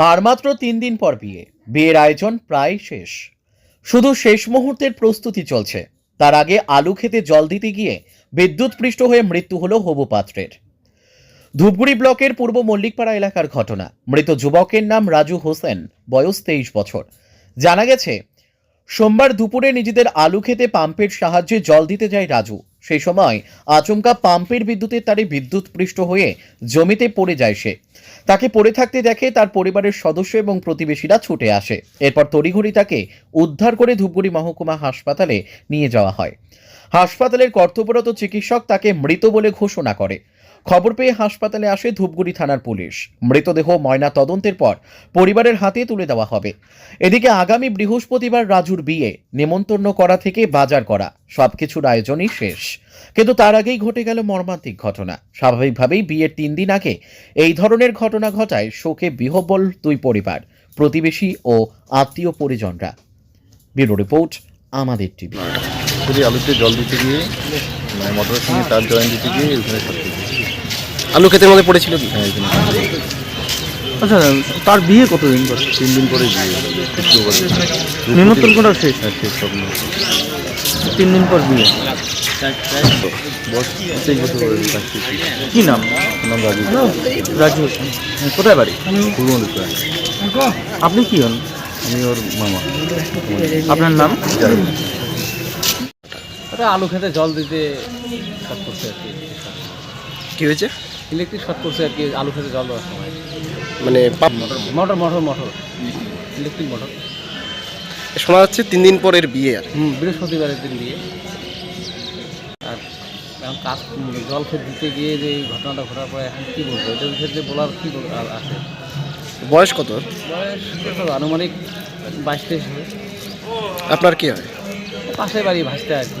আর মাত্র তিন দিন পর বিয়ে। বিয়ের আয়োজন প্রায় শেষ। শুধু শেষ মুহূর্তের প্রস্তুতি চলছে। তার আগে আলু খেতে জল দিতে গিয়ে বিদ্যুৎপৃষ্ট হয়ে মৃত্যু হলো হবু পাত্রের। ধূপগুড়ি ব্লকের পূর্ব মল্লিকপাড়া এলাকার ঘটনা। মৃত যুবকের নাম রাজু হোসেন, বয়স তেইশ বছর। জানা গেছে, সোমবার দুপুরে নিজেদের আলু খেতে পাম্পের সাহায্যে জল দিতে যায় রাজু। সেই সময় আচমকা পাম্পের বিদ্যুতের তারে বিদ্যুৎ বিদ্যুৎপৃষ্ট হয়ে জমিতে পড়ে যায় সে। তাকে পড়ে থাকতে দেখে তার পরিবারের সদস্য এবং প্রতিবেশীরা ছুটে আসে। এরপর তড়িঘড়ি তাকে উদ্ধার করে ধূপগুড়ি মহকুমা হাসপাতালে নিয়ে যাওয়া হয়। হাসপাতালের কর্তব্যরত চিকিৎসক তাকে মৃত বলে ঘোষণা করে। খবর পেয়ে হাসপাতালে আসে ধূপগুড়ি থানার পুলিশ। মৃতদেহ ময়না তদন্তের পর পরিবারের হাতে তুলে দেওয়া হবে। এদিকে আগামী বৃহস্পতিবার রাজুর বিয়ে, নেমন্তন্ন করা থেকে বাজার করা, সবকিছুর আয়োজনই শেষ। কিন্তু তার আগেই ঘটে গেল মর্মান্তিক ঘটনা। স্বাভাবিকভাবেই বিয়ের তিন দিন আগে এই ধরনের ঘটনা ঘটায় শোকে বিহবল দুই পরিবার, প্রতিবেশী ও আত্মীয় পরিজনরা। ব্যুরো রিপোর্ট, আমাদের টিভি। আলুতে জল দিতে গিয়ে মানে মোটরের সঙ্গে তার জয়েন দিতে গিয়ে সব আলু ক্ষেতের মধ্যে পড়েছিল কি? হ্যাঁ এখানে। আচ্ছা তার বিয়ে কতদিন পর? তিন দিন পরে বিয়ে নিমন্ত্রণ করা শেষ? হ্যাঁ শেষ সব নিয়ে। তিন দিন পর বিয়ে? তেইশ বছর কাজ কি নাম? নাম রাজু। রাজু। হোসেন হ্যাঁ, কোথায় বাড়ি? পূর্ব মন্দির আপনি কি হন? আমি ওর মামা। আপনার নাম? আলু খেতে জল দিতে কি। কি হয়েছে? ইলেকট্রিক শর্ট করছে আর কি আলু খেতে জল দেওয়ার সময়। মানে motor motor motor. Electric motor. শোনা যাচ্ছে তিন দিন পরের বিয়ে আর হুম বৃহস্পতিবারের দিন বিয়ে। আর এখন কাজ জল খেতে দিতে গিয়ে যে এই ঘটনাটা ঘটার পরে এখন কী বলব? এটার ক্ষেত্রে বলার কী আর আছে? বয়স কত? বয়স কত? আনুমানিক বাইশ তেইশ হবে। আপনার কী হয়? পাশের বাড়ি ভাসতে আর কি।